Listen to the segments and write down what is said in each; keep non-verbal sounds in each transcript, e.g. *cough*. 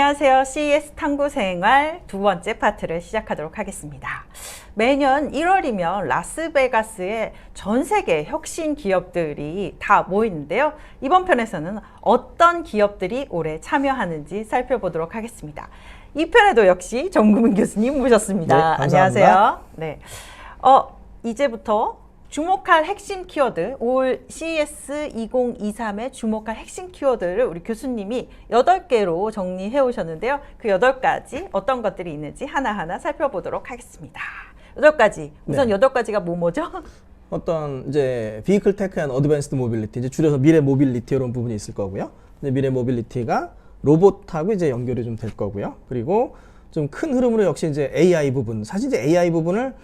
안녕하세요. CES 탐구 생활 두 번째 파트를 시작하도록 하겠습니다. 매년 1월이면 라스베가스에 전 세계 혁신 기업들이 다 모이는데요. 이번 편에서는 어떤 기업들이 올해 참여하는지 살펴보도록 하겠습니다. 이 편에도 역시 정구민 교수님 모셨습니다. 네. 안녕하세요. 네. 어, 이제부터 주목할 핵심 키워드, 올 CES 2023의 주목할 핵심 키워드를 우리 교수님이 8개로 정리해 오셨는데요. 그 8가지 어떤 것들이 있는지 하나하나 살펴보도록 하겠습니다. 8가지. 우선 네. 8가지가 뭐뭐죠? 어떤 이제 vehicle tech and advanced mobility 이제 줄여서 미래 모빌리티 이런 부분이 있을 거고요. 이제 미래 모빌리티가 로봇하고 이제 연결이 좀 될 거고요. 그리고 좀 큰 흐름으로 역시 이제 AI 부분. 사실 이제 AI 부분을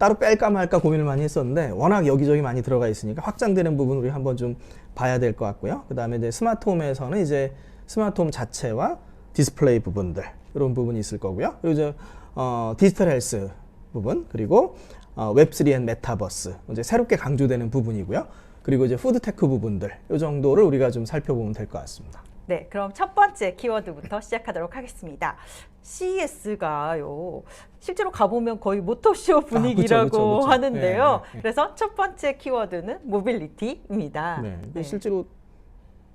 따로 뺄까 말까 고민을 많이 했었는데 워낙 여기저기 많이 들어가 있으니까 확장되는 부분 우리 한번 좀 봐야 될 것 같고요. 그 다음에 이제 스마트홈에서는 이제 스마트홈 자체와 디스플레이 부분들 이런 부분이 있을 거고요. 그리고 이제 어, 디지털 헬스 부분 그리고 어, 웹3 앤 메타버스 이제 새롭게 강조되는 부분이고요. 그리고 이제 푸드테크 부분들 이 정도를 우리가 좀 살펴보면 될 것 같습니다. 네, 그럼 첫 번째 키워드부터 시작하도록 하겠습니다. CES가요. 실제로 가보면 거의 모터쇼 분위기라고 아, 그쵸, 그쵸, 그쵸. 하는데요. 네, 네, 네. 그래서 첫 번째 키워드는 모빌리티입니다. 네. 네. 실제로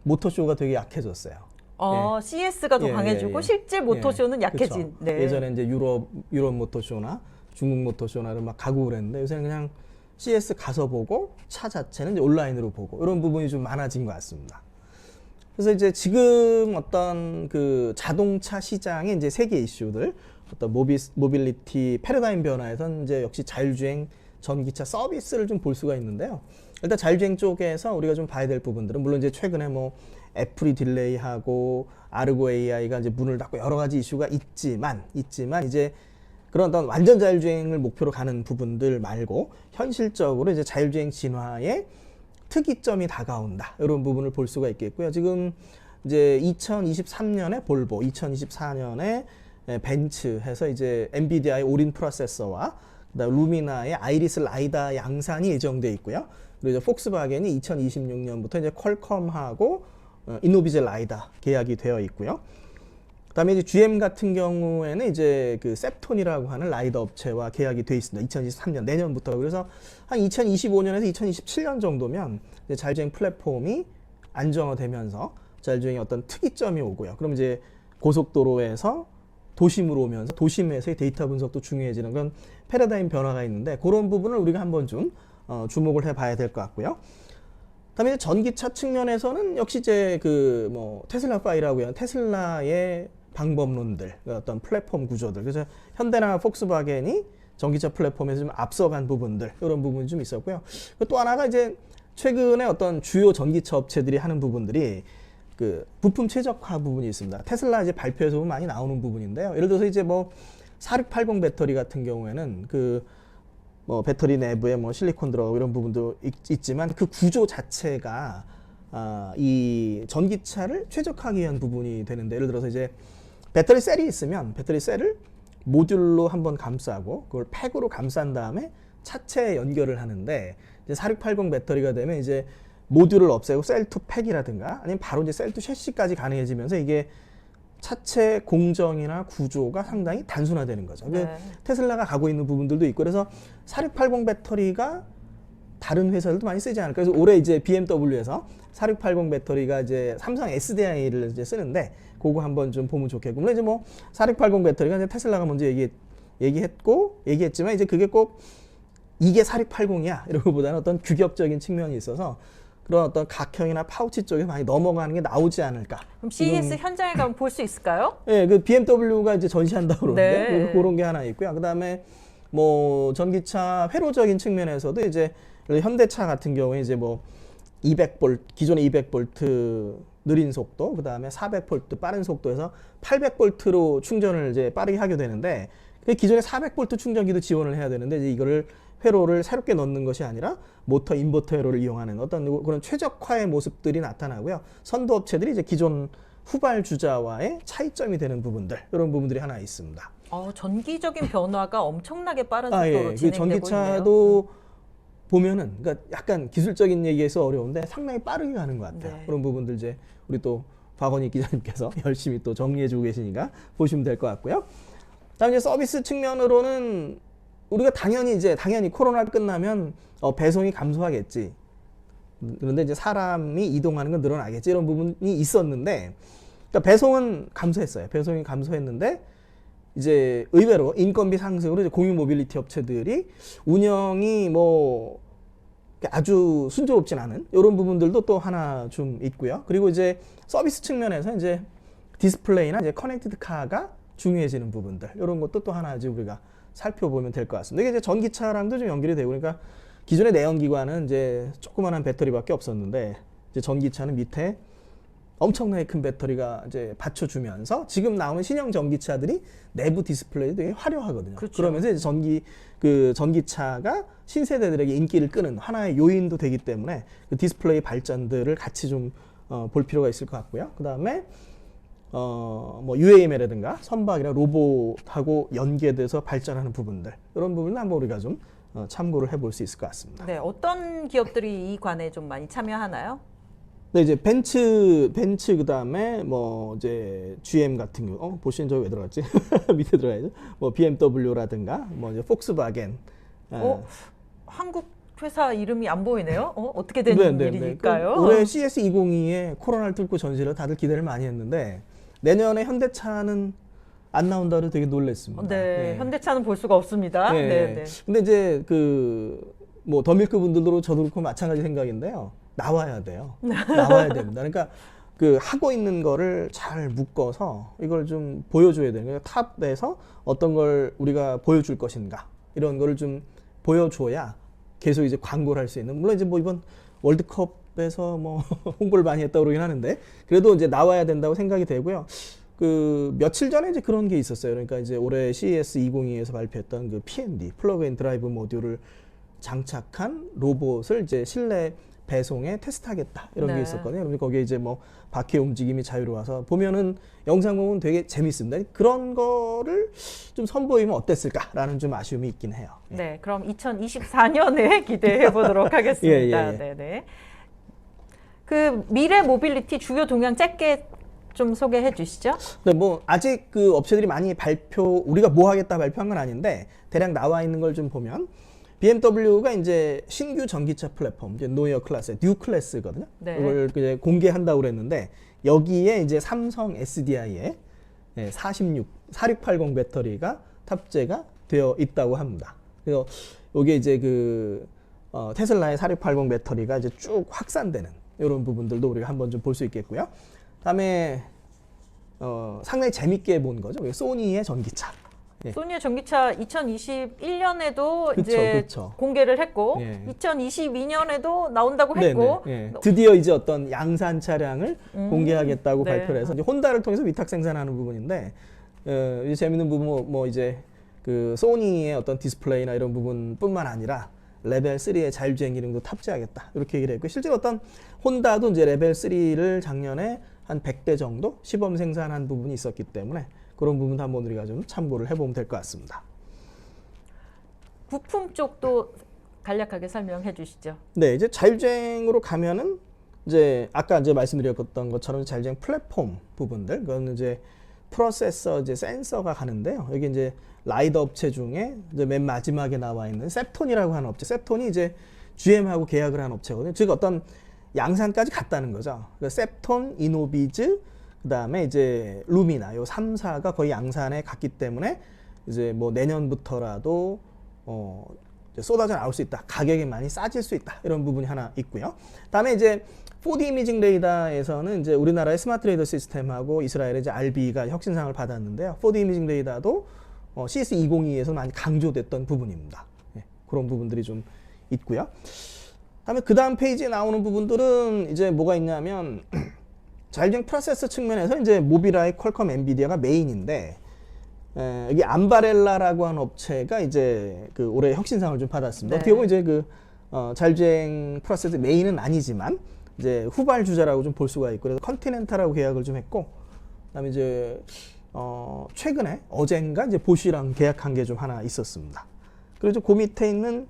모터쇼가 되게 약해졌어요. 어, CES가 더 예, 강해지고 예, 예. 실제 모터쇼는 예, 약해진. 네. 예전에 이제 유럽 유럽 모터쇼나 중국 모터쇼나를 막 가고 그랬는데 요새는 그냥 CS 가서 보고 차 자체는 온라인으로 보고 이런 부분이 좀 많아진 것 같습니다. 그래서 이제 지금 어떤 그 자동차 시장의 이제 세계 이슈들 어떤 모비, 모빌리티 패러다임 변화에선 이제 역시 자율주행 전기차 서비스를 좀 볼 수가 있는데요. 일단 자율주행 쪽에서 우리가 좀 봐야 될 부분들은 물론 이제 최근에 뭐 애플이 딜레이하고 아르고 AI가 이제 문을 닫고 여러 가지 이슈가 있지만 있지만 이제 그런 어떤 완전 자율주행을 목표로 가는 부분들 말고 현실적으로 이제 자율주행 진화의 특이점이 다가온다 이런 부분을 볼 수가 있겠고요. 지금 이제 2023년에 볼보, 2024년에 벤츠 해서 이제 엔비디아의 오린 프로세서와 그다음 루미나의 아이리스 라이다 양산이 예정돼 있고요. 그리고 폭스바겐이 2026년부터 이제 퀄컴하고 어, 이노비제 라이다 계약이 되어 있고요. 그다음에 이제 GM 같은 경우에는 이제 그 셉톤이라고 하는 라이더 업체와 계약이 돼 있습니다. 2023년 내년부터 그래서 한 2025년에서 2027년 정도면 이제 자율주행 플랫폼이 안정화되면서 자율주행의 어떤 특이점이 오고요. 그럼 이제 고속도로에서 도심으로 오면서 도심에서의 데이터 분석도 중요해지는 그런 패러다임 변화가 있는데 그런 부분을 우리가 한번 좀 어, 주목을 해봐야 될 것 같고요. 그다음에 이제 전기차 측면에서는 역시 이제 그 뭐 테슬라 파이라고 하는 테슬라의 방법론들 그 어떤 플랫폼 구조들 그래서 현대나 폭스바겐이 전기차 플랫폼에서 좀 앞서간 부분들 이런 부분이 좀 있었고요. 그또 하나가 이제 최근에 어떤 주요 전기차 업체들이 하는 부분들이 그 부품 최적화 부분이 있습니다. 테슬라 이제 발표에서 많이 나오는 부분인데요. 예를 들어서 이제 뭐 4680 배터리 같은 경우에는 그 뭐 배터리 내부에 뭐 실리콘 들어가고 이런 부분도 있, 지만그 구조 자체가 아, 이 전기차를 최적화하기 위한 부분이 되는데 예를 들어서 이제 배터리 셀이 있으면 배터리 셀을 모듈로 한번 감싸고 그걸 팩으로 감싼 다음에 차체에 연결을 하는데 이제 4680 배터리가 되면 이제 모듈을 없애고 셀 투 팩이라든가 아니면 바로 이제 셀 투 셰시까지 가능해지면서 이게 차체 공정이나 구조가 상당히 단순화되는 거죠. 네. 테슬라가 가고 있는 부분들도 있고 그래서 4680 배터리가 다른 회사들도 많이 쓰지 않을까. 그래서 올해 이제 BMW에서 4680 배터리가 이제 삼성 SDI를 이제 쓰는데 그거 한번 좀 보면 좋겠고. 물론 이제 뭐 4680 배터리가 이제 테슬라가 먼저 얘기 얘기했고 얘기했지만 이제 그게 꼭 이게 4680이야 이런 것보다는 어떤 규격적인 측면이 있어서 그런 어떤 각형이나 파우치 쪽에 많이 넘어가는 게 나오지 않을까. 그럼 CES 이런- 현장에 가면 볼 수 있을까요? *laughs* 예, 그 BMW가 이제 전시한다 그러는데 네. 그- 그런 게 하나 있고요. 그다음에 뭐 전기차 회로적인 측면에서도 이제 현대차 같은 경우에 이제 뭐 200V 기존의 200V 느린 속도, 그 다음에 400V 빠른 속도에서 800V로 충전을 이제 빠르게 하게 되는데 그 기존의 400V 충전기도 지원을 해야 되는데 이제 이거를 회로를 새롭게 넣는 것이 아니라 모터 인버터 회로를 이용하는 어떤 그런 최적화의 모습들이 나타나고요. 선도 업체들이 이제 기존 후발 주자와의 차이점이 되는 부분들 이런 부분들이 하나 있습니다. 어, 전기적인 변화가 엄청나게 빠른 아, 속도로 예. 그 진행되고 있네요. 전기차도 보면은 그러니까 약간 기술적인 얘기에서 어려운데 상당히 빠르게 가는 것 같아요. 네. 그런 부분들 이제 우리 또 박원희 기자님께서 *laughs* 열심히 또 정리해주고 계시니까 보시면 될 것 같고요. 다음 이제 서비스 측면으로는 우리가 당연히 이제 당연히 코로나 끝나면 어, 배송이 감소하겠지. 그런데 이제 사람이 이동하는 건 늘어나겠지 이런 부분이 있었는데 그러니까 배송은 감소했어요. 배송이 감소했는데 이제 의외로 인건비 상승으로 이제 공유 모빌리티 업체들이 운영이 뭐 아주 순조롭진 않은 이런 부분들도 또 하나 좀 있고요. 그리고 이제 서비스 측면에서 이제 디스플레이나 이제 커넥티드 카가 중요해지는 부분들 이런 것도 또 하나 이제 우리가 살펴보면 될 것 같습니다. 이게 이제 전기차랑도 좀 연결이 되고 그러니까 기존의 내연기관은 이제 조그만한 배터리밖에 없었는데 이제 전기차는 밑에 엄청나게 큰 배터리가 이제 받쳐주면서 지금 나오는 신형 전기차들이 내부 디스플레이도 되게 화려하거든요. 그렇죠. 그러면서 이제 전기 그 전기차가 신세대들에게 인기를 끄는 하나의 요인도 되기 때문에 그 디스플레이 발전들을 같이 좀 어, 볼 필요가 있을 것 같고요. 그 다음에 어, 뭐 UAM이라든가 선박이나 로봇하고 연계돼서 발전하는 부분들 이런 부분은 한번 우리가 좀 어, 참고를 해볼 수 있을 것 같습니다. 네, 어떤 기업들이 이 관에 좀 많이 참여하나요? 네, 이제 벤츠, 벤츠 그 다음에 뭐 이제 GM 같은 경우, 어, 보시는 저왜 들어갔지? *laughs* 밑에 들어가야죠. 뭐 BMW라든가, 뭐 이제 폭스바겐. 아, 어, 한국 회사 이름이 안 보이네요. 어, 어떻게 된 네, 네, 네. 일일까요? 그 올해 CS2022에 코로나를 뚫고 전시를 다들 기대를 많이 했는데 내년에 현대차는 안 나온다고 되게 놀랐습니다. 어, 네, 현대차는 볼 수가 없습니다. 네. 네, 네. 근데 이제 그 뭐 더밀크 분들도 저도 그렇고 마찬가지 생각인데요. 나와야 돼요. *laughs* 나와야 됩니다. 그러니까 그 하고 있는 거를 잘 묶어서 이걸 좀 보여줘야 되는 거예요. 탑에서 어떤 걸 우리가 보여줄 것인가 이런 거를 좀 보여줘야 계속 이제 광고를 할 수 있는. 물론 이제 뭐 이번 월드컵에서 뭐 *laughs* 홍보를 많이 했다고 그러긴 하는데 그래도 이제 나와야 된다고 생각이 되고요. 그 며칠 전에 이제 그런 게 있었어요. 그러니까 이제 올해 CES 2022에서 발표했던 그 PND 플러그 인 드라이브 모듈을 장착한 로봇을 이제 실내 배송에 테스트하겠다 이런 네. 게 있었거든요. 그래서 거기에 이제 뭐 바퀴 움직임이 자유로워서 보면은 영상 보면 되게 재밌습니다. 그런 거를 좀 선보이면 어땠을까라는 좀 아쉬움이 있긴 해요. 예. 네, 그럼 2024년에 *laughs* 기대해 보도록 *laughs* 하겠습니다. 예, 예. 네, 네. 그 미래 모빌리티 주요 동향 짧게 좀 소개해 주시죠. 근데 뭐 아직 그 업체들이 많이 발표 우리가 뭐 하겠다 발표한 건 아닌데 대략 나와 있는 걸 좀 보면 BMW가 이제 신규 전기차 플랫폼 이제 노이어 클래스, 뉴 클래스거든요. 네. 이걸 이제 공개한다고 그랬는데 여기에 이제 삼성 SDI의 46 4680 배터리가 탑재가 되어 있다고 합니다. 그래서 이게 이제 그 어, 테슬라의 4680 배터리가 이제 쭉 확산되는 이런 부분들도 우리가 한번 좀 볼 수 있겠고요. 그다음에 어, 상당히 재밌게 본 거죠. 소니의 전기차. 예. 소니의 전기차 2021년에도 그쵸, 이제 그쵸. 공개를 했고 예. 2022년에도 나온다고 했고 네네, 예. 드디어 이제 어떤 양산 차량을 음, 공개하겠다고 네. 발표를 해서 이제 혼다를 통해서 위탁 생산하는 부분인데 어, 이제 재밌는 부분 뭐, 뭐 이제 그 소니의 어떤 디스플레이나 이런 부분뿐만 아니라 레벨 3의 자율주행 기능도 탑재하겠다 이렇게 얘기를 했고 실제로 어떤 혼다도 이제 레벨 3를 작년에 한 100대 정도 시범 생산한 부분이 있었기 때문에 그런 부분도 한번 우리가 좀 참고를 해보면 될 것 같습니다. 부품 쪽도 간략하게 설명해 주시죠. 네, 이제 자율주행으로 가면은 이제 아까 이제 말씀드렸던 것처럼 자율주행 플랫폼 부분들, 그거는 이제 프로세서, 이제 센서가 가는데요. 여기 이제 라이더 업체 중에 이제 맨 마지막에 나와 있는 셉톤이라고 하는 업체, 셉톤이 이제 GM하고 계약을 한 업체거든요. 즉 어떤 양산까지 갔다는 거죠. 그러니까 셉톤, 이노비즈, 그 다음에 이제 루미나 요 3사가 거의 양산에 갔기 때문에 이제 뭐 내년부터라도 어 쏟아져 나올 수 있다. 가격이 많이 싸질 수 있다. 이런 부분이 하나 있고요. 다음에 이제 4D 이미징 레이더에서는 이제 우리나라의 스마트 레이더 시스템하고 이스라엘의 이제 RB가 혁신상을 받았는데요. 4D 이미징 레이더도 어, CS202에서 많이 강조됐던 부분입니다. 예, 그런 부분들이 좀 있고요. 다음에 그 다음 페이지에 나오는 부분들은 이제 뭐가 있냐면 *clears throat* 자율주행 프로세서 측면에서 이제 모비라이, 퀄컴, 엔비디아가 메인인데 에, 여기 암바렐라라고 하는 업체가 이제 그 올해 혁신상을 좀 받았습니다. 네. 어떻게 보면 이제 그 어, 자율주행 프로세스 메인은 아니지만 이제 후발 주자라고 좀 볼 수가 있고 그래서 컨티넨탈하고 계약을 좀 했고 그다음에 이제 어, 최근에 어젠가 이제 보쉬랑 계약한 게 좀 하나 있었습니다. 그리고 그 밑에 있는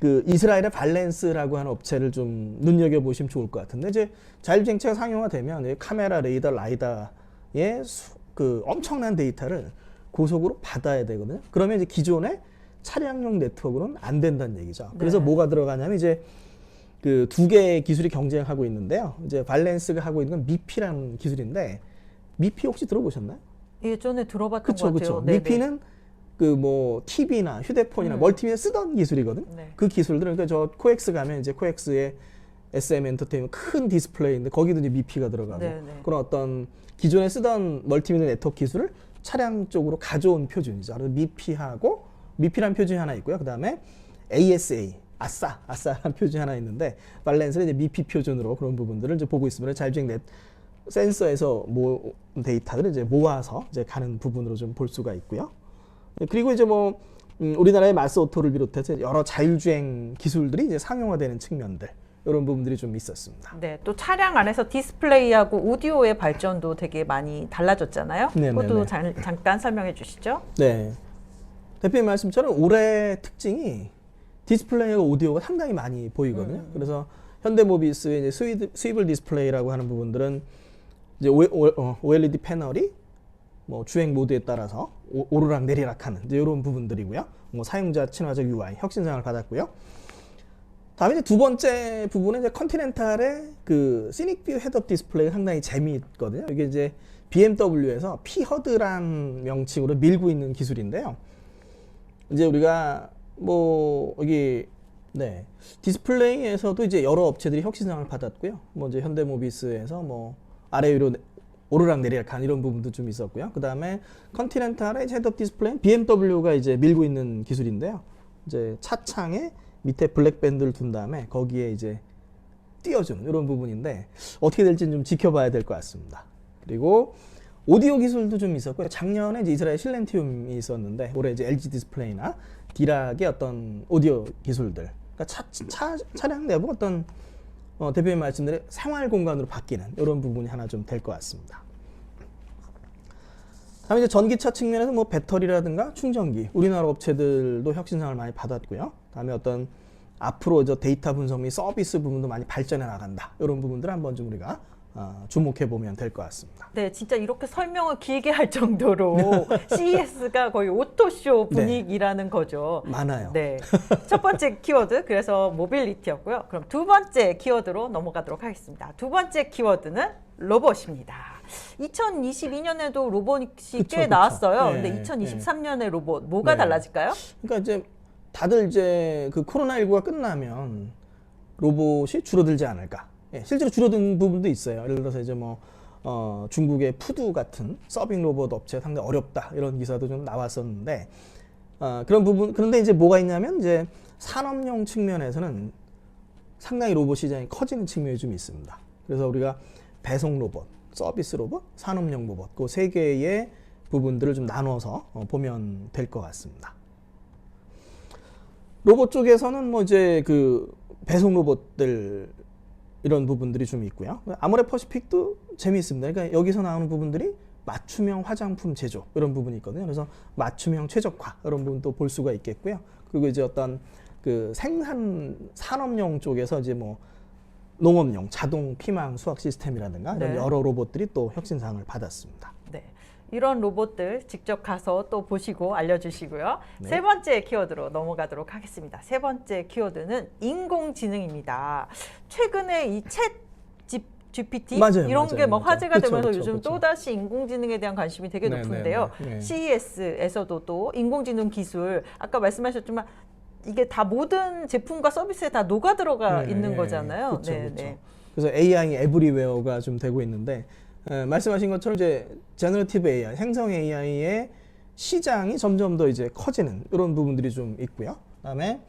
그 이스라엘의 발렌스라고 하는 업체를 좀 눈여겨 보시면 좋을 것 같은데 이제 자율주행차가 상용화되면 이 카메라, 레이더, 라이다의 수- 그 엄청난 데이터를 고속으로 받아야 되거든요. 그러면 이제 기존의 차량용 네트워크는 안 된다는 얘기죠. 그래서 네. 뭐가 들어가냐면 이제 그 두 개의 기술이 경쟁하고 있는데요. 이제 발렌스가 하고 있는 건 미피라는 기술인데 미피 혹시 들어보셨나요? 예전에 들어봤던 그렇죠, 것 같아요. 그렇죠. 네네. 미피는 그 뭐 TV나 휴대폰이나 음. 멀티미디어 쓰던 기술이거든. 네. 그 기술들 그러니까 저 코엑스 가면 이제 코엑스의 SM 엔터테인먼트 큰 디스플레이인데 거기도 이제 미피가 들어가고 네, 네. 그런 어떤 기존에 쓰던 멀티미디어 네트워크 기술을 차량 쪽으로 가져온 표준이죠. 그래서 미피하고 미피란 표준이 하나 있고요. 그다음에 ASA 아싸 아싸란 *laughs* 표준이 하나 있는데 발렌스는 이제 미피 표준으로 그런 부분들을 이제 보고 있습니다. 자율주행 넷 센서에서 모 데이터들을 이제 모아서 이제 가는 부분으로 좀 볼 수가 있고요. 그리고 이제 뭐 음, 우리나라의 마스 오토를 비롯해서 여러 자율주행 기술들이 이제 상용화되는 측면들 이런 부분들이 좀 있었습니다. 네, 또 차량 안에서 디스플레이하고 오디오의 발전도 되게 많이 달라졌잖아요. 네, 네, 그것도 네. 잠, 잠깐 설명해 주시죠. 네. 대표님 말씀처럼 올해 특징이 디스플레이와 오디오가 상당히 많이 보이거든요. 음. 그래서 현대모비스의 이제 스위드, 스위블 디스플레이라고 하는 부분들은 이제 어, OLED 패널이 뭐 주행 모드에 따라서 오- 오르락 내리락 하는 이제 이런 부분들이고요. 뭐 사용자 친화적 UI 혁신상을 받았고요. 다음에 이제 두 번째 부분은 이제 컨티넨탈의 그 시닉뷰 헤드업 디스플레이가 상당히 재미있거든요. 이게 이제 BMW에서 피허드란 명칭으로 밀고 있는 기술인데요. 이제 우리가 뭐 여기 네 디스플레이에서도 이제 여러 업체들이 혁신상을 받았고요. 뭐 이제 현대모비스에서 뭐 아래 위로 내- 오르락 내리락 한 이런 부분도 좀 있었고요. 그 다음에 컨티넨탈의 헤드업 디스플레이는 BMW가 이제 밀고 있는 기술인데요. 이제 차창에 밑에 블랙 밴드를 둔 다음에 거기에 이제 띄워주는 이런 부분인데 어떻게 될지는 좀 지켜봐야 될 것 같습니다. 그리고 오디오 기술도 좀 있었고요. 작년에 이제 이스라엘 실렌티움이 있었는데 올해 이제 LG 디스플레이나 디락의 어떤 오디오 기술들, 그러니까 차, 차 차량 내부 어떤 어, 대표님 말씀대로 생활 공간으로 바뀌는 이런 부분이 하나 좀 될 것 같습니다. 다음에 이제 전기차 측면에서 뭐 배터리라든가 충전기 우리나라 업체들도 혁신상을 많이 받았고요. 다음에 어떤 앞으로 저 데이터 분석 및 서비스 부분도 많이 발전해 나간다. 이런 부분들 한번 좀 우리가 어, 주목해 보면 될 것 같습니다. 네, 진짜 이렇게 설명을 길게 할 정도로 *laughs* CES가 거의 오토쇼 네. 분위기라는 거죠. 많아요. 네. 첫 번째 키워드, 그래서 모빌리티였고요. 그럼 두 번째 키워드로 넘어가도록 하겠습니다. 두 번째 키워드는 로봇입니다. 2022년에도 로봇이 그쵸, 꽤 그쵸. 나왔어요. 네, 근데 2023년에 로봇, 뭐가 네. 달라질까요? 그러니까 이제 다들 이제 그 코로나19가 끝나면 로봇이 줄어들지 않을까. 예, 실제로 줄어든 부분도 있어요. 예를 들어서 이제 뭐 어, 중국의 푸드 같은 서빙 로봇 업체 상당히 어렵다 이런 기사도 좀 나왔었는데 어, 그런 부분 그런데 이제 뭐가 있냐면 이제 산업용 측면에서는 상당히 로봇 시장이 커지는 측면이 좀 있습니다. 그래서 우리가 배송 로봇, 서비스 로봇, 산업용 로봇 그 세 개의 부분들을 좀 나눠서 어, 보면 될 것 같습니다. 로봇 쪽에서는 뭐 이제 그 배송 로봇들 이런 부분들이 좀 있고요. 아모레 퍼시픽도 재미있습니다. 그러니까 여기서 나오는 부분들이 맞춤형 화장품 제조 이런 부분이 있거든요. 그래서 맞춤형 최적화 이런 부분도 볼 수가 있겠고요. 그리고 이제 어떤 그 생산 산업용 쪽에서 이제 뭐 농업용 자동 피망 수확 시스템이라든가 이런 네. 여러 로봇들이 또 혁신상을 받았습니다. 네. 이런 로봇들 직접 가서 또 보시고 알려주시고요. 네. 세 번째 키워드로 넘어가도록 하겠습니다. 세 번째 키워드는 인공지능입니다. 최근에 이챗 GPT 맞아요, 이런 맞아요, 게 뭐. 화제가 그쵸, 되면서 그쵸, 요즘 그쵸. 또다시 인공지능에 대한 관심이 되게 네, 높은데요. 네, 네, 네. CES에서도 또 인공지능 기술 아까 말씀하셨지만 이게 다 모든 제품과 서비스에 다 녹아 들어가 네, 있는 네. 거잖아요. 네. 네. 그래서 AI 에브리웨어가 좀 되고 있는데 에, 말씀하신 것처럼 이제 제너러티브 AI, 생성 AI의 시장이 점점 더 이제 커지는 이런 부분들이 좀 있고요. 그다음에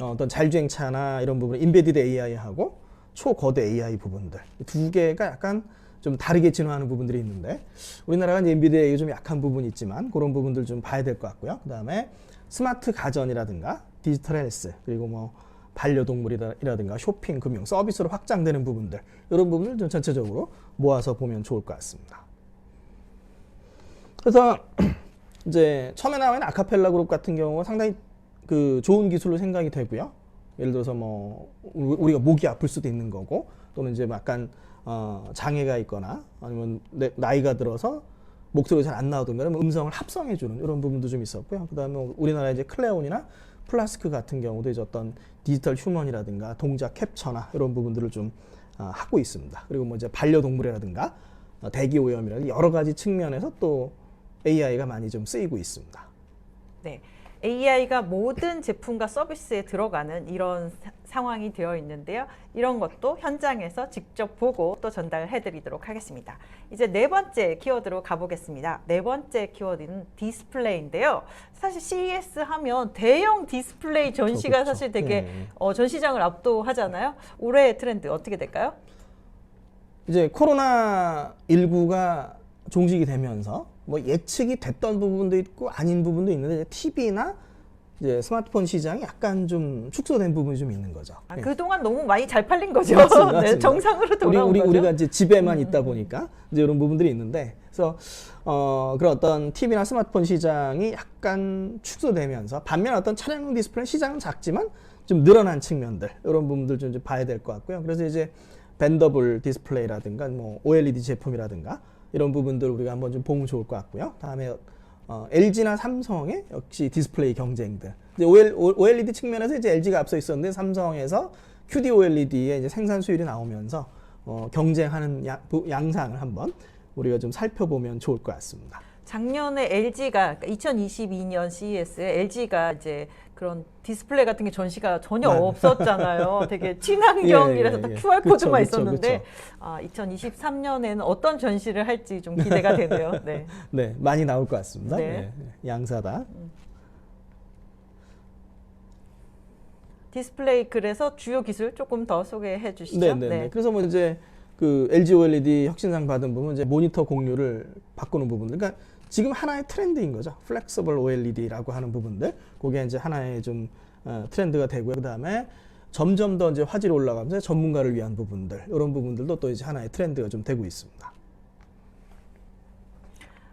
어, 어떤 자율주행차나 이런 부분, 인베디드 AI하고 초거대 AI 부분들 두 개가 약간 좀 다르게 진화하는 부분들이 있는데 우리나라가 이제 인베디드 AI 좀 약한 부분이 있지만 그런 부분들 좀 봐야 될 것 같고요. 그다음에 스마트 가전이라든가 디지털 헬스 그리고 뭐 반려동물이라든가 쇼핑, 금융, 서비스로 확장되는 부분들 이런 부분을 좀 전체적으로 모아서 보면 좋을 것 같습니다. 그래서 *clears throat* 이제 처음에 있는 아카펠라 그룹 같은 경우 상당히 그 좋은 기술로 생각이 되고요. 예를 들어서 뭐 우- 우리가 목이 아플 수도 있는 거고 또는 이제 약간 어, 장애가 있거나 아니면 내, 나이가 들어서 목소리가 잘 안 나오든가 그러면 음성을 합성해 주는 이런 부분도 좀 있었고요. 그다음에 우리나라 이제 클레온이나 플라스크 같은 경우도 이제 어떤 디지털 휴먼이라든가 동작 캡처나 이런 부분들을 좀 어, 하고 있습니다. 그리고 뭐 이제 반려동물이라든가 어, 대기 오염이라든가 여러 가지 측면에서 또 AI가 많이 좀 쓰이고 있습니다. 네. AI가 모든 제품과 서비스에 들어가는 이런 사- 상황이 되어 있는데요. 이런 것도 현장에서 직접 보고 또 전달해 드리도록 하겠습니다. 이제 네 번째 키워드로 가보겠습니다. 네 번째 키워드는 디스플레이인데요. 사실 CES 하면 대형 디스플레이 전시가 그렇죠. 사실 되게 네. 어, 전시장을 압도하잖아요. 올해의 트렌드 어떻게 될까요? 이제 코로나 19가 종식이 되면서 뭐 예측이 됐던 부분도 있고 아닌 부분도 있는데 TV나 이제 스마트폰 시장이 약간 좀 축소된 부분이 좀 있는 거죠. 아, 네. 그동안 너무 많이 잘 팔린 거죠. 맞습니다, *laughs* 네, 맞습니다. 정상으로 우리 돌아온 우리 거죠. 우리가 이제 집에만 있다 보니까 이제 이런 부분들이 있는데 그래서 어 그런 어떤 TV나 스마트폰 시장이 약간 축소되면서 반면 어떤 차량용 디스플레이 시장은 작지만 좀 늘어난 측면들 이런 부분들 좀 이제 봐야 될 것 같고요. 그래서 이제 밴더블 디스플레이라든가 뭐 OLED 제품이라든가 이런 부분들 우리가 한번 좀 보면 좋을 것 같고요. 다음에 어, LG나 삼성의 역시 디스플레이 경쟁들. 이제 OLED 측면에서 이제 LG가 앞서 있었는데 삼성에서 QD OLED의 이제 생산 수율이 나오면서 어, 경쟁하는 야- 부- 양상을 한번 우리가 좀 살펴보면 좋을 것 같습니다. 작년에 LG가 2022년 CES에 LG가 이제 그런 디스플레이 같은 게 전시가 전혀 네. 없었잖아요. *laughs* 되게 친환경이라서 예, 예, 딱 예. QR 그쵸, 코드만 그쵸, 있었는데 그쵸. 아, 2023년에는 어떤 전시를 할지 좀 기대가 되네요. *laughs* 네. 네, 많이 나올 것 같습니다. 네. 네, 양사다. 디스플레이 그래서 주요 기술 조금 더 소개해 주시죠. 네, 네, 네. 그래서 뭐 이제 그 LG OLED 혁신상 받은 부분 이제 모니터 공유를 바꾸는 부분들. 그러니까 지금 하나의 트렌드인 거죠. 플렉서블 OLED라고 하는 부분들. 그게 이제 하나의 좀 어, 트렌드가 되고요. 그다음에 점점 더 이제 화질이 올라가면서 전문가를 위한 부분들 이런 부분들도 또 이제 하나의 트렌드가 좀 되고 있습니다.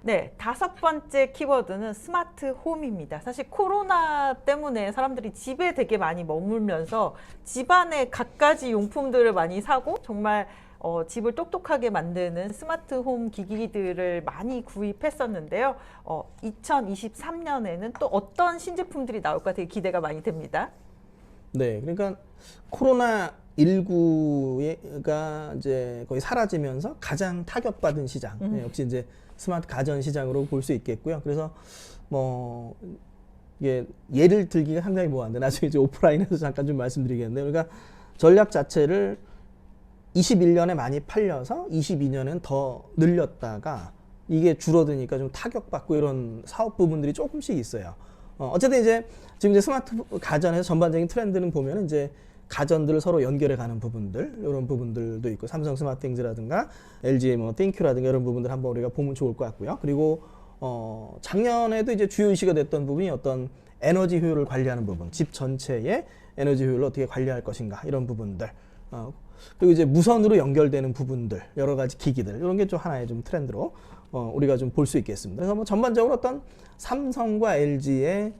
네, 다섯 번째 키워드는 스마트 홈입니다. 사실 코로나 때문에 사람들이 집에 되게 많이 머물면서 집안에 갖가지 용품들을 많이 사고 정말 어, 집을 똑똑하게 만드는 스마트 홈 기기들을 많이 구입했었는데요. 어, 2023년에는 또 어떤 신제품들이 나올까 되게 기대가 많이 됩니다. 네, 그러니까 코로나 19가 이제 거의 사라지면서 가장 타격받은 시장 음. 네, 역시 이제 스마트 가전 시장으로 볼 수 있겠고요. 그래서 뭐 이게 예를 들기가 상당히 뭐한데 나중에 이제 오프라인에서 잠깐 좀 말씀드리겠는데 그러니까 전략 자체를 21년에 많이 팔려서 22년엔 더 늘렸다가 이게 줄어드니까 좀 타격받고 이런 사업 부분들이 조금씩 있어요. 어, 어쨌든 이제 지금 이제 스마트 가전에서 전반적인 트렌드는 보면 이제 가전들을 서로 연결해 가는 부분들 이런 부분들도 있고 삼성 스마트띵즈라든가 LG의 뭐 띵큐라든가 이런 부분들 한번 우리가 보면 좋을 것 같고요. 그리고 어, 작년에도 이제 주요 이슈가 됐던 부분이 어떤 에너지 효율을 관리하는 부분, 집 전체의 에너지 효율을 어떻게 관리할 것인가 이런 부분들. 어, 그리고 이제 무선으로 연결되는 부분들, 여러 가지 기기들 이런 게 좀 하나의 좀 트렌드로 어, 우리가 좀 볼 수 있겠습니다. 그래서 뭐 전반적으로 어떤 삼성과 LG의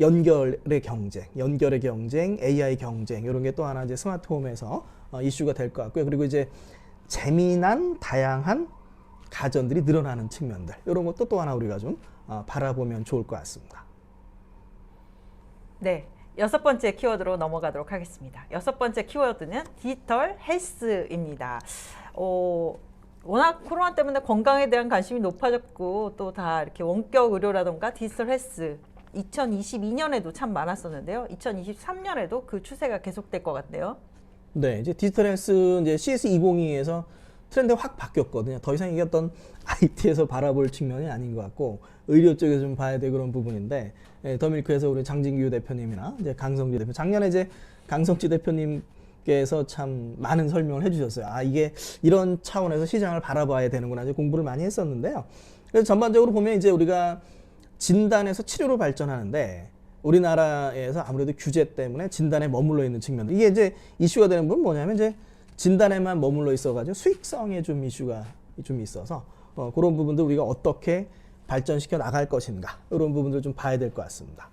연결의 경쟁, 연결의 경쟁, AI 경쟁 이런 게 또 하나 이제 스마트홈에서 어, 이슈가 될 것 같고요. 그리고 이제 재미난 다양한 가전들이 늘어나는 측면들 이런 것도 또 하나 우리가 좀 어, 바라보면 좋을 것 같습니다. 네. 여섯 번째 키워드로 넘어가도록 하겠습니다. 여섯 번째 키워드는 디지털 헬스입니다. 어, 워낙 코로나 때문에 건강에 대한 관심이 높아졌고 또 다 이렇게 원격 의료라던가 디지털 헬스 2022년에도 참 많았었는데요. 2023년에도 그 추세가 계속될 것 같네요. 네, 이제 디지털 헬스 이제 CS 2022에서 트렌드 확 바뀌었거든요. 더 이상 이게 어떤 IT에서 바라볼 측면이 아닌 것 같고 의료 쪽에서 좀 봐야 될 그런 부분인데 예, 더밀크에서 우리 장진규 대표님이나 이제 강성지 대표 작년에 이제 강성지 대표님께서 참 많은 설명을 해주셨어요. 아 이게 이런 차원에서 시장을 바라봐야 되는구나 이제 공부를 많이 했었는데요. 그래서 전반적으로 보면 이제 우리가 진단에서 치료로 발전하는데 우리나라에서 아무래도 규제 때문에 진단에 머물러 있는 측면들 이게 이제 이슈가 되는 부분 뭐냐면 이제 진단에만 머물러 있어가지고 수익성에 좀 이슈가 좀 있어서 어, 그런 부분들 우리가 어떻게 발전시켜 나갈 것인가 이런 부분들 좀 봐야 될 것 같습니다.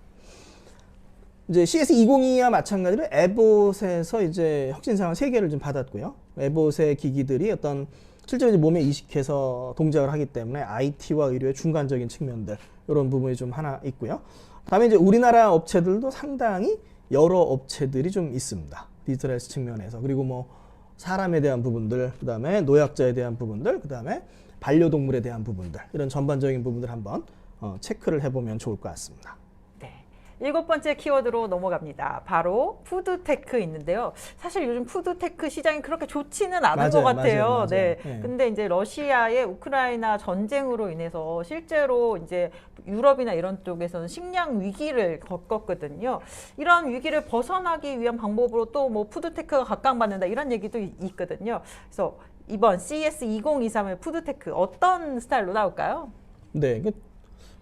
이제 CS202와 마찬가지로 에봇에서 이제 혁신상을 세 개를 좀 받았고요. 에봇의 기기들이 어떤 실제로 이제 몸에 이식해서 동작을 하기 때문에 IT와 의료의 중간적인 측면들 이런 부분이 좀 하나 있고요. 다음에 이제 우리나라 업체들도 상당히 여러 업체들이 좀 있습니다. 디지털 헬스 측면에서 그리고 뭐 사람에 대한 부분들, 그 다음에 노약자에 대한 부분들, 그 다음에 반려동물에 대한 부분들 이런 전반적인 부분들 한번 어, 체크를 해보면 좋을 것 같습니다. 네. 일곱 번째 키워드로 넘어갑니다. 바로 푸드테크 있는데요. 사실 요즘 푸드테크 시장이 그렇게 좋지는 않은 맞아요, 것 같아요. 맞아요, 맞아요. 네. 네. 근데 이제 러시아의 우크라이나 전쟁으로 인해서 실제로 이제 유럽이나 이런 쪽에서는 식량 위기를 겪었거든요. 이런 위기를 벗어나기 위한 방법으로 또 뭐 푸드테크가 각광받는다 이런 얘기도 이- 있거든요. 그래서 이번 CS 2023의 푸드테크 어떤 스타일로 나올까요? 네, 그,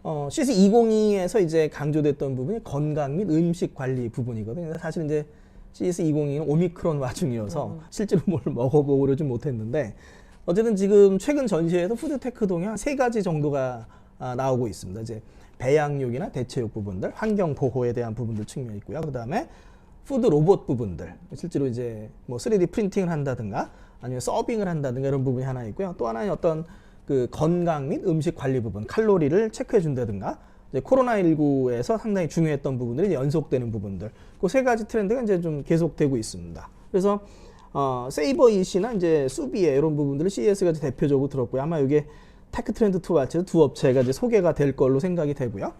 어, CS202에서 이제 강조됐던 부분이 건강 및 음식 관리 부분이거든요. 사실 이제 CS202는 오미크론 와중이어서 실제로 *laughs* 뭘 먹어보고 그러진 못했는데 어쨌든 지금 최근 전시회에서 푸드테크 동향 세 가지 정도가 아, 나오고 있습니다. 이제 배양육이나 대체육 부분들, 환경 보호에 대한 부분들 측면이 있고요. 그 다음에 푸드 로봇 부분들, 실제로 이제 뭐 3D 프린팅을 한다든가 아니면 서빙을 한다든가 이런 부분이 하나 있고요. 또 하나는 어떤 그 건강 및 음식 관리 부분, 칼로리를 체크해 준다든가 이제 코로나19에서 상당히 중요했던 부분들이 연속되는 부분들. 그 세 가지 트렌드가 이제 좀 계속되고 있습니다. 그래서 어, 세이버 이시나 이제 수비에 이런 부분들을 CES가 대표적으로 들었고요. 아마 이게 테크 트렌드 2 같이 두 업체가 이제 소개가 될 걸로 생각이 되고요.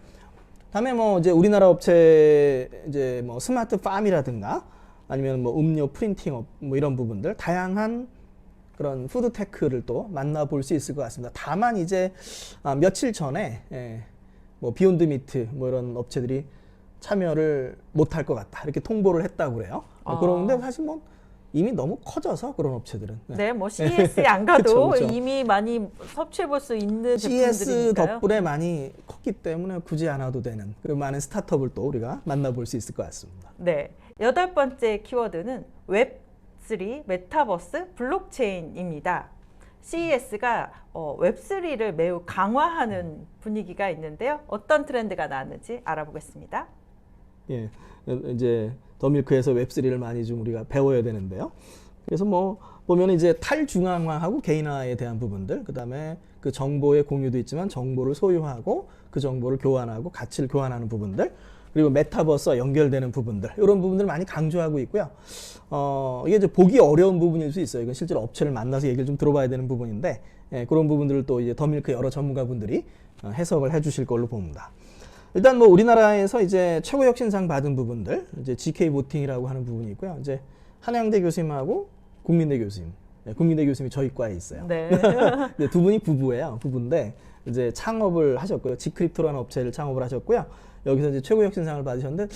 다음에 뭐 이제 우리나라 업체 이제 뭐 스마트 팜이라든가 아니면 뭐 음료 프린팅 업 뭐 이런 부분들 다양한 그런 푸드 테크를 또 만나볼 수 있을 것 같습니다. 다만 이제 아, 며칠 전에 예, 뭐 비욘드 미트 뭐 이런 업체들이 참여를 못할 것 같다 이렇게 통보를 했다고 그래요. 아. 그런데 사실 뭐 이미 너무 커져서 그런 업체들은 네. 네, 뭐 CS에 *laughs* 안 가도 그쵸, 그쵸. 이미 많이 섭취해 볼 수 있는 CS 제품들이니까요. 덕분에 많이 컸기 때문에 굳이 안 와도 되는 그런 많은 스타트업을 또 우리가 만나볼 수 있을 것 같습니다. 네. 여덟 번째 키워드는 웹 3 메타버스 블록체인입니다. CES가 어, 웹3를 매우 강화하는 분위기가 있는데요. 어떤 트렌드가 나왔는지 알아보겠습니다. 예, 이제 더밀크에서 웹3를 많이 좀 우리가 배워야 되는데요. 그래서 뭐 보면 이제 탈중앙화하고 개인화에 대한 부분들, 그 다음에 그 정보의 공유도 있지만 정보를 소유하고 그 정보를 교환하고 가치를 교환하는 부분들, 그리고 메타버스와 연결되는 부분들 이런 부분들을 많이 강조하고 있고요. 어 이게 이제 보기 어려운 부분일 수 있어요. 이건 실제로 업체를 만나서 얘기를 좀 들어봐야 되는 부분인데 예, 그런 부분들을 또 이제 더밀크 여러 전문가분들이 어, 해석을 해주실 걸로 봅니다. 일단 뭐 우리나라에서 이제 최고 혁신상 받은 부분들 이제 GK 보팅이라고 하는 부분이 있고요. 이제 한양대 교수님하고 국민대 교수님, 네, 국민대 교수님이 저희 과에 있어요. 네. *laughs* 네, 두 분이 부부예요. 부부인데 이제 창업을 하셨고요. 지크립토라는 업체를 창업을 하셨고요. 여기서 이제 최고 혁신상을 받으셨는데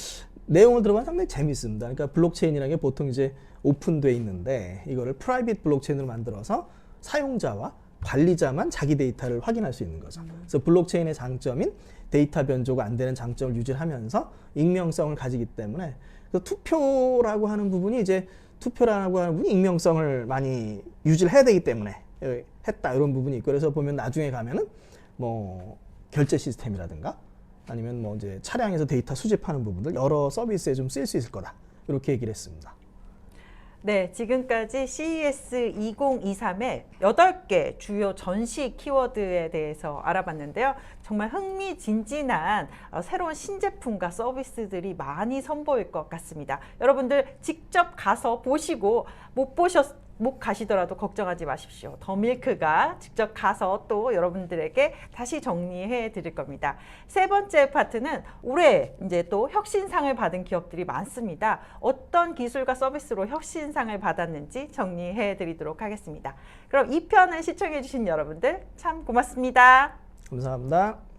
내용을 들어보면 상당히 재밌습니다. 그러니까 블록체인이라는 게 보통 이제 오픈돼 있는데 이거를 프라이빗 블록체인으로 만들어서 사용자와 관리자만 자기 데이터를 확인할 수 있는 거죠. 그래서 블록체인의 장점인 데이터 변조가 안 되는 장점을 유지하면서 익명성을 가지기 때문에 그래서 투표라고 하는 부분이 이제 투표라고 하는 부분이 익명성을 많이 유지를 해야 되기 때문에 예, 했다 이런 부분이 있고 그래서 보면 나중에 가면은 뭐 결제 시스템이라든가 아니면 뭐 이제 차량에서 데이터 수집하는 부분들 여러 서비스에 좀 쓰일 수 있을 거다 이렇게 얘기를 했습니다. 네, 지금까지 CES 2023의 8개 주요 전시 키워드에 대해서 알아봤는데요. 정말 흥미진진한 어, 새로운 신제품과 서비스들이 많이 선보일 것 같습니다. 여러분들 직접 가서 보시고 못 보셨 못 가시더라도 걱정하지 마십시오. 더 밀크가 직접 가서 또 여러분들에게 다시 정리해 드릴 겁니다. 세 번째 파트는 올해 이제 또 혁신상을 받은 기업들이 많습니다. 어떤 기술과 서비스로 혁신상을 받았는지 정리해 드리도록 하겠습니다. 그럼 이 편을 시청해 주신 여러분들 참 고맙습니다. 감사합니다.